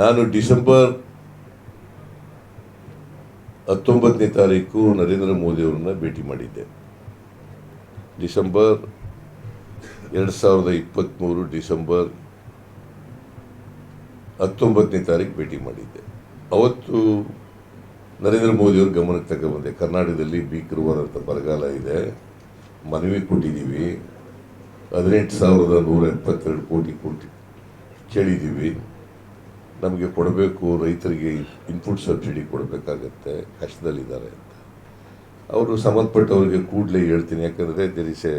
ನಾನು ಡಿಸೆಂಬರ್ ಹತ್ತೊಂಬತ್ತನೇ ತಾರೀಕು ನರೇಂದ್ರ ಮೋದಿ ಅವರನ್ನ ಭೇಟಿ ಮಾಡಿದ್ದೆ. ಡಿಸೆಂಬರ್ ಎರಡು ಸಾವಿರದ ಇಪ್ಪತ್ತ್ಮೂರು ಡಿಸೆಂಬರ್ ಹತ್ತೊಂಬತ್ತನೇ ತಾರೀಕು ಭೇಟಿ ಮಾಡಿದ್ದೆ. ಅವತ್ತು ನರೇಂದ್ರ ಮೋದಿಯವ್ರ ಗಮನಕ್ಕೆ ತಗೊಬಂದೆ ಕರ್ನಾಟಕದಲ್ಲಿ ಭೀಕರವಾದಂಥ ಬರಗಾಲ ಇದೆ. ಮನವಿ ಕೊಟ್ಟಿದ್ದೀವಿ. ಹದಿನೆಂಟು ಸಾವಿರದ ನೂರ ಎಪ್ಪತ್ತೆರಡು ಕೋಟಿ ಕೋಟಿ ಕೇಳಿದ್ದೀವಿ. ನಮಗೆ ಕೊಡಬೇಕು, ರೈತರಿಗೆ ಇನ್ಪುಟ್ ಸಬ್ಸಿಡಿ ಕೊಡಬೇಕಾಗತ್ತೆ, ಕಷ್ಟದಲ್ಲಿದ್ದಾರೆ ಅಂತ. ಅವರು ಸಂಬಂಧಪಟ್ಟವರಿಗೆ ಕೂಡಲೇ ಹೇಳ್ತೀನಿ, ಯಾಕಂದರೆ ದೆರ್ ಇಸ್ ಎ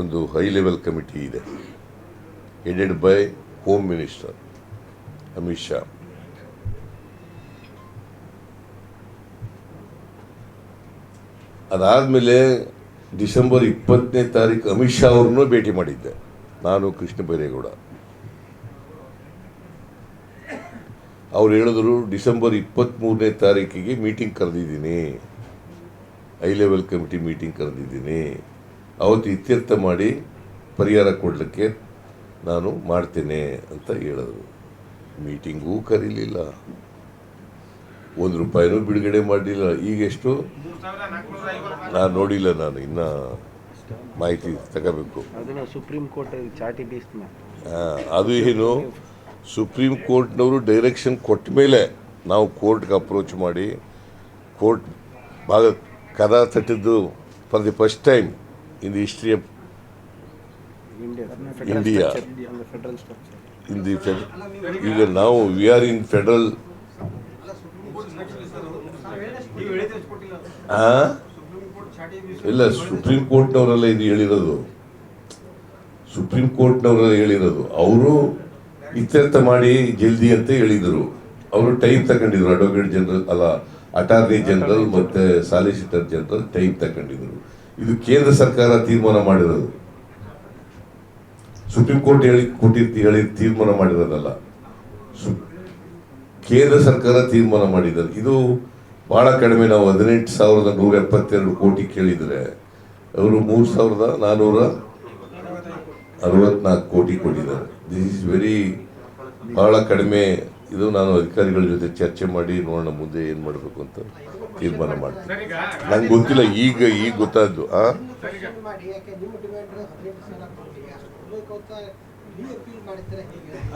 ಒಂದು ಹೈ ಲೆವೆಲ್ ಕಮಿಟಿ ಇದೆ headed by home minister Amit Shah ಅದಾದಮೇಲೆ ಡಿಸೆಂಬರ್ ಇಪ್ಪತ್ತನೇ ತಾರೀಕು ಅಮಿತ್ ಶಾ ಅವ್ರನ್ನೂ ಭೇಟಿ ಮಾಡಿದ್ದೆ, ನಾನು ಕೃಷ್ಣ ಬೈರೇಗೌಡ. ಅವ್ರು ಹೇಳಿದ್ರು ಡಿಸೆಂಬರ್ ಇಪ್ಪತ್ತ್ಮೂರನೇ ತಾರೀಕಿಗೆ ಮೀಟಿಂಗ್ ಕರೆದಿದ್ದೀನಿ. ಹೈ ಲೆವೆಲ್ ಕಮಿಟಿ ಮೀಟಿಂಗ್ ಕರೆದಿದ್ದೀನಿ. ಅವತ್ತು ಇತ್ಯರ್ಥ ಮಾಡಿ ಪರಿಹಾರ ಕೊಡಲಿಕ್ಕೆ ನಾನು ಮಾಡ್ತೇನೆ ಅಂತ ಹೇಳಿದ್ರು. ಮೀಟಿಂಗೂ ಕರೀಲಿಲ್ಲ. ಒಂದು ರೂಪಾಯಿನೂ ಬಿಡುಗಡೆ ಮಾಡಲಿಲ್ಲ. ಈಗೆಷ್ಟು ನಾನು ನೋಡಿಲ್ಲ ನಾನು ಇನ್ನ ಮಾಹಿತಿ ತಗೋಬೇಕು. ಅದು ಏನು? ಸುಪ್ರೀಂ ಕೋರ್ಟ್ನವರು ಡೈರೆಕ್ಷನ್ ಕೊಟ್ಟ ಮೇಲೆ ನಾವು ಕೋರ್ಟ್ಗೆ ಅಪ್ರೋಚ್ ಮಾಡಿ ಕೋರ್ಟ್ ಭಾಗ ಕದ ತಟ್ಟಿದ್ದು for the first time in the history of India in the fed ಈಗ ನಾವು ವಿ ಆರ್ ಇನ್ ಫೆಡರಲ್ ಇಲ್ಲ ಸುಪ್ರೀಂ ಕೋರ್ಟ್ನವರೆಲ್ಲ ಇದು ಹೇಳಿರೋದು. ಸುಪ್ರೀಂ ಕೋರ್ಟ್ನವರೆಲ್ಲ ಹೇಳಿರೋದು. ಅವರು ಇತ್ಯರ್ಥ ಮಾಡಿ ಜಲ್ದಿ ಅಂತ ಹೇಳಿದರು. ಅವರು ಟೈಮ್ ತಗೊಂಡಿದ್ರು. ಅಡ್ವೊಕೇಟ್ ಜನರಲ್ ಅಲ್ಲ ಅಟಾರ್ನಿ ಜನರಲ್ ಮತ್ತೆ ಸಾಲಿಸಿಟರ್ ಜನರಲ್ ಟೈಮ್ ತಗೊಂಡಿದ್ರು. ಇದು ಕೇಂದ್ರ ಸರ್ಕಾರ ತೀರ್ಮಾನ ಮಾಡಿರೋದು. ಸುಪ್ರೀಂ ಕೋರ್ಟ್ ಹೇಳಿ, ಕೊಟ್ಟಿರ್ತಿ, ಹೇಳಿ ತೀರ್ಮಾನ ಮಾಡಿರೋದಲ್ಲ. ಕೇಂದ್ರ ಸರ್ಕಾರ ತೀರ್ಮಾನ ಮಾಡಿದ್ದಾರೆ. ಇದು ಬಹಳ ಕಡಿಮೆ. ನಾವು ಹದಿನೆಂಟು ಸಾವಿರದ ನೂರ ಎಪ್ಪತ್ತೆರಡು ಕೋಟಿ ಕೇಳಿದರೆ, ಅವರು ಮೂರು ಸಾವಿರದ ನಾನ್ನೂರ ಅರವತ್ನಾಲ್ಕು ಕೋಟಿ ಕೊಟ್ಟಿದ್ದಾರೆ. ದಿಸ್ ಇಸ್ ವೆರಿ ಬಹಳ ಕಡಿಮೆ ಇದು ನಾನು ಅಧಿಕಾರಿಗಳ ಜೊತೆ ಚರ್ಚೆ ಮಾಡಿ ನೋಡೋಣ ಮುಂದೆ ಏನು ಮಾಡಬೇಕು ಅಂತ ತೀರ್ಮಾನ ಮಾಡ್ತೀನಿ. ನಂಗೆ ಗೊತ್ತಿಲ್ಲ ಈಗ ಈಗ ಗೊತ್ತಾದ್ದು ಆ?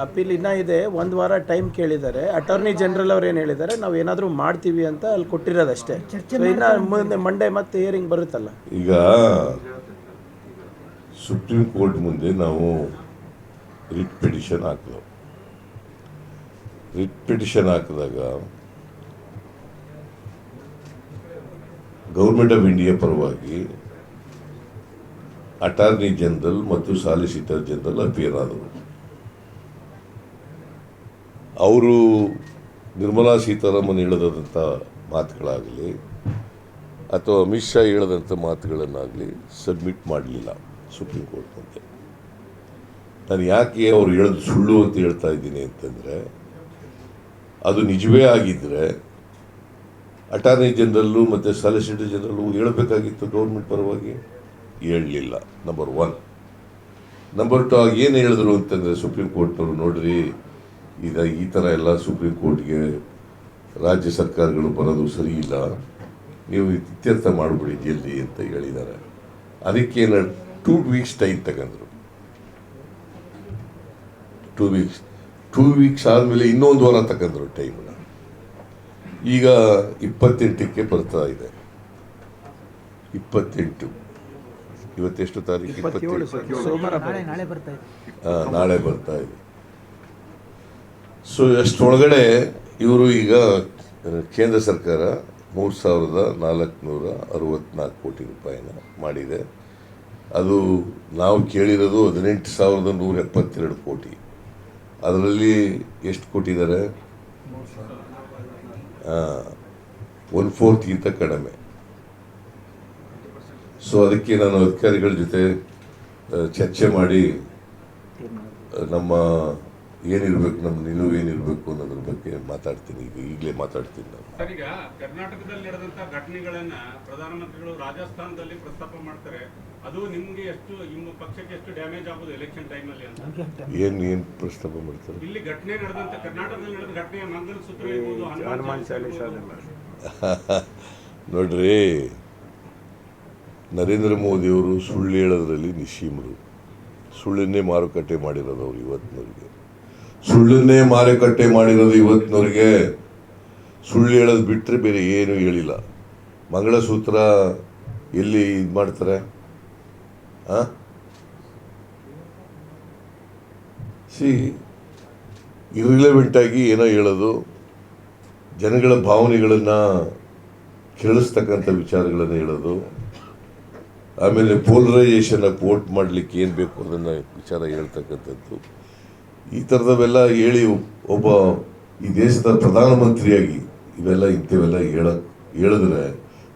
ಅಪೀಲ್ ಇನ್ನ ಇದೆ ಒಂದು ವಾರ ಟೈಮ್ ಕೇಳಿದ್ದಾರೆ. ಅಟಾರ್ನಿ ಜನರಲ್ ಅವ್ರು ಏನು ಹೇಳಿದ್ದಾರೆ ನಾವು ಏನಾದರೂ ಮಾಡ್ತೀವಿ ಅಂತ ಅಲ್ಲಿ ಕೊಟ್ಟಿರೋದಷ್ಟೇ. ಅಷ್ಟೇ ಇನ್ನ ಮುಂದೆ ಮಂಡೇ ಮತ್ತೆ ಹಿಯರಿಂಗ್ ಬರುತ್ತಲ್ಲ. ಈಗ ಸುಪ್ರೀಂ ಕೋರ್ಟ್ ಮುಂದೆ ನಾವು ರಿಟ್ ಪಿಟಿಷನ್ ಹಾಕಿದೆವು ರಿಟ್ ಪಿಟಿಷನ್ ಹಾಕಿದಾಗ ಗೌರ್ಮೆಂಟ್ ಆಫ್ ಇಂಡಿಯಾ ಪರವಾಗಿ ಅಟಾರ್ನಿ ಜನರಲ್ ಮತ್ತು ಸಾಲಿಸಿಟರ್ ಜನರಲ್ ಅಪಿಯರ್ ಆದರು ಅವರು ನಿರ್ಮಲಾ ಸೀತಾರಾಮನ್ ಹೇಳದಂಥ ಮಾತುಗಳಾಗಲಿ ಅಥವಾ ಅಮಿತ್ ಶಾ ಹೇಳದಂಥ ಮಾತುಗಳನ್ನಾಗಲಿ ಸಬ್ಮಿಟ್ ಮಾಡಲಿಲ್ಲ ಸುಪ್ರೀಂ ಕೋರ್ಟ್ ಮುಂದೆ ನಾನು ಯಾಕೆ ಅವ್ರು ಹೇಳೋದು ಸುಳ್ಳು ಅಂತ ಹೇಳ್ತಾ ಇದ್ದೀನಿ ಅಂತಂದರೆ ಅದು ನಿಜವೇ ಆಗಿದ್ದರೆ ಅಟಾರ್ನಿ ಜನರಲ್ಲು ಮತ್ತು ಸಾಲಿಸಿಟರ್ ಜನರಲ್ಲು ಹೇಳಬೇಕಾಗಿತ್ತು ಗೌರ್ಮೆಂಟ್ ಪರವಾಗಿ? ಹೇಳಲಿಲ್ಲ. ನಂಬರ್ ಒನ್ ನಂಬರ್ ಟು ಆಗಿ ಏನು ಹೇಳಿದ್ರು ಅಂತಂದರೆ ಸುಪ್ರೀಂ ಕೋರ್ಟ್ನವರು ನೋಡ್ರಿ, ಈಗ ಈ ಥರ ಎಲ್ಲ ಸುಪ್ರೀಂ ಕೋರ್ಟ್ಗೆ ರಾಜ್ಯ ಸರ್ಕಾರಗಳು ಬರೋದು ಸರಿ ಇಲ್ಲ ನೀವು ಇತ್ಯರ್ಥ ಮಾಡಿಬಿಡಿ ಜಲ್ದಿ ಅಂತ ಹೇಳಿದ್ದಾರೆ. ಅದಕ್ಕೆ ಟೂ ವೀಕ್ಸ್ ಟೈಮ್ ತಗೊಂಡ್ರು. ಟೂ ವೀಕ್ಸ್ ಟೂ ವೀಕ್ಸ್ ಆದಮೇಲೆ ಇನ್ನೊಂದು ವಾರ ತಗೊಂಡ್ರು ಟೈಮನ್ನ ಈಗ ಇಪ್ಪತ್ತೆಂಟಕ್ಕೆ ಬರ್ತಾ ಇದೆ. ಇಪ್ಪತ್ತೆಂಟು. ಇವತ್ತೆಷ್ಟು ತಾರೀಕು? ಇಪ್ಪತ್ತೇಳು ನಾಳೆ ಬರ್ತಾ ಇದೆ. ನಾಳೆ ಬರ್ತಾ ಇದೆ. ಸೊ ಅಷ್ಟೊಳಗಡೆ ಇವರು ಈಗ ಕೇಂದ್ರ ಸರ್ಕಾರ ಮೂರು ಸಾವಿರದ ನಾಲ್ಕುನೂರ ಅರವತ್ನಾಲ್ಕು ಕೋಟಿ ರೂಪಾಯಿನ ಮಾಡಿದೆ. ಅದು ನಾವು ಕೇಳಿರೋದು ಹದಿನೆಂಟು ಸಾವಿರದ ನೂರ ಎಪ್ಪತ್ತೆರಡು ಕೋಟಿ. ಅದರಲ್ಲಿ ಎಷ್ಟು ಕೊಟ್ಟಿದ್ದಾರೆ? ಒನ್ ಫೋರ್ತ್ಗಿಂತ ಕಡಿಮೆ. ಸೊ ಅದಕ್ಕೆ ನಾನು ಅಧಿಕಾರಿಗಳ ಜೊತೆ ಚರ್ಚೆ ಮಾಡಿ ನಮ್ಮ ಏನಿರಬೇಕು ನಮ್ಮ ನಿಲುವು ಏನಿರಬೇಕು ಅನ್ನೋದ್ರ ಬಗ್ಗೆ ಮಾತಾಡ್ತೀನಿ. ಈಗ ಈಗಲೇ ಮಾತಾಡ್ತೀನಿ ನಾನು. ಸರಿಗ ಈಗ ಕರ್ನಾಟಕದಲ್ಲಿ ನಡೆದಂತ ಘಟನೆಗಳನ್ನ ಪ್ರಧಾನಮಂತ್ರಿಗಳು ರಾಜಸ್ಥಾನದಲ್ಲಿ ಪ್ರಸ್ತಾಪ ಮಾಡ್ತಾರೆ. ಅದು ನಿಮ್ಗೆ ಎಷ್ಟು ನಿಮ್ಮ ಪಕ್ಷಕ್ಕೆ ಎಷ್ಟು ಡ್ಯಾಮೇಜ್ ಆಗೋದು ಎಲೆಕ್ಷನ್ ಟೈಮಲ್ಲಿ ಅಂತ? ಏನ್ ಏನ್ ಪ್ರಸ್ತಾಪ ಮಾಡ್ತಾರೆ? ಇಲ್ಲಿ ಘಟನೆ ನಡೆದಂತ ಕರ್ನಾಟಕದಲ್ಲಿ ನಡೆದ ಘಟನೆ ಮಂಗಲಸೂತ್ರ ಇರ್ಬೋದು ಹನುಮಾನ್ ಚಾಲೀಸ. ನೋಡ್ರಿ ನರೇಂದ್ರ ಮೋದಿಯವರು ಸುಳ್ಳು ಹೇಳೋದ್ರಲ್ಲಿ ನಿಶೀಮರು ಸುಳ್ಳನ್ನೇ ಮಾರುಕಟ್ಟೆ ಮಾಡಿರೋದು ಅವ್ರು ಇವತ್ತಿನವ್ರಿಗೆ. ಸುಳ್ಳನ್ನೇ ಮಾರುಕಟ್ಟೆ ಮಾಡಿರೋದು ಇವತ್ತಿನವ್ರಿಗೆ. ಸುಳ್ಳು ಹೇಳೋದು ಬಿಟ್ಟರೆ ಬೇರೆ ಏನೂ ಹೇಳಿಲ್ಲ. ಮಂಗಳಸೂತ್ರ ಎಲ್ಲಿ ಇದು ಮಾಡ್ತಾರೆ? ಸಿ ಇರ್ರಿಲೆವೆಂಟ್ ಆಗಿ ಏನೋ ಹೇಳೋದು. ಜನಗಳ ಭಾವನೆಗಳನ್ನು ಕೇಳಿಸ್ತಕ್ಕಂಥ ವಿಚಾರಗಳನ್ನು ಹೇಳೋದು. ಆಮೇಲೆ ಪೋಲರೈಸೇಷನ್ ವೋಟ್ ಮಾಡಲಿಕ್ಕೆ ಏನು ಬೇಕು ಅದನ್ನು ವಿಚಾರ ಹೇಳ್ತಕ್ಕಂಥದ್ದು. ಈ ಥರದವೆಲ್ಲ ಹೇಳಿ ಒಬ್ಬ ಈ ದೇಶದ ಪ್ರಧಾನಮಂತ್ರಿಯಾಗಿ ಇವೆಲ್ಲ ಇಂಥವೆಲ್ಲ ಹೇಳ ಹೇಳಿದ್ರೆ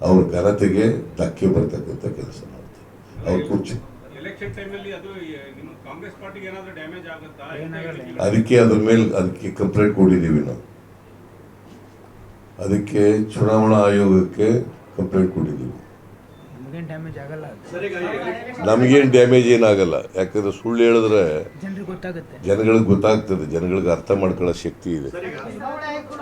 ಅವ್ರ ಘನತೆಗೆ ಧಕ್ಕೆ ಬರ್ತಕ್ಕಂಥ ಕೆಲಸ ಮಾಡ್ತಾರೆ. ಅವ್ರ ಕುರ್ಚಿ ಎಲೆಕ್ಷನ್ ಟೈಮಲ್ಲಿ ಅದು ನಿಮ್ಮ ಕಾಂಗ್ರೆಸ್ ಪಾರ್ಟಿಗೆ ಏನಾದ್ರು ಡ್ಯಾಮೇಜ್ ಆಗುತ್ತಾ? ಅದಕ್ಕೆ ಅದ್ರ ಮೇಲೆ ಅದಕ್ಕೆ ಕಂಪ್ಲೇಂಟ್ ಕೊಟ್ಟಿದ್ದೀವಿ ನಾವು. ಅದಕ್ಕೆ ಚುನಾವಣಾ ಆಯೋಗಕ್ಕೆ ಕಂಪ್ಲೇಂಟ್ ಕೊಟ್ಟಿದ್ದೀವಿ. ನಮಗೇನು ಡ್ಯಾಮೇಜ್ ಆಗಲ್ಲ ನಮಗೇನು ಡ್ಯಾಮೇಜ್ ಏನಾಗಲ್ಲ ಯಾಕಂದ್ರೆ ಸುಳ್ಳು ಹೇಳಿದ್ರೆ ಜನರಿಗೆ ಗೊತ್ತಾಗುತ್ತೆ. ಜನಗಳಿಗೆ ಗೊತ್ತಾಗ್ತದೆ ಜನಗಳಿಗೆ ಅರ್ಥ ಮಾಡ್ಕೊಳ್ಳೋ ಶಕ್ತಿ ಇದೆ.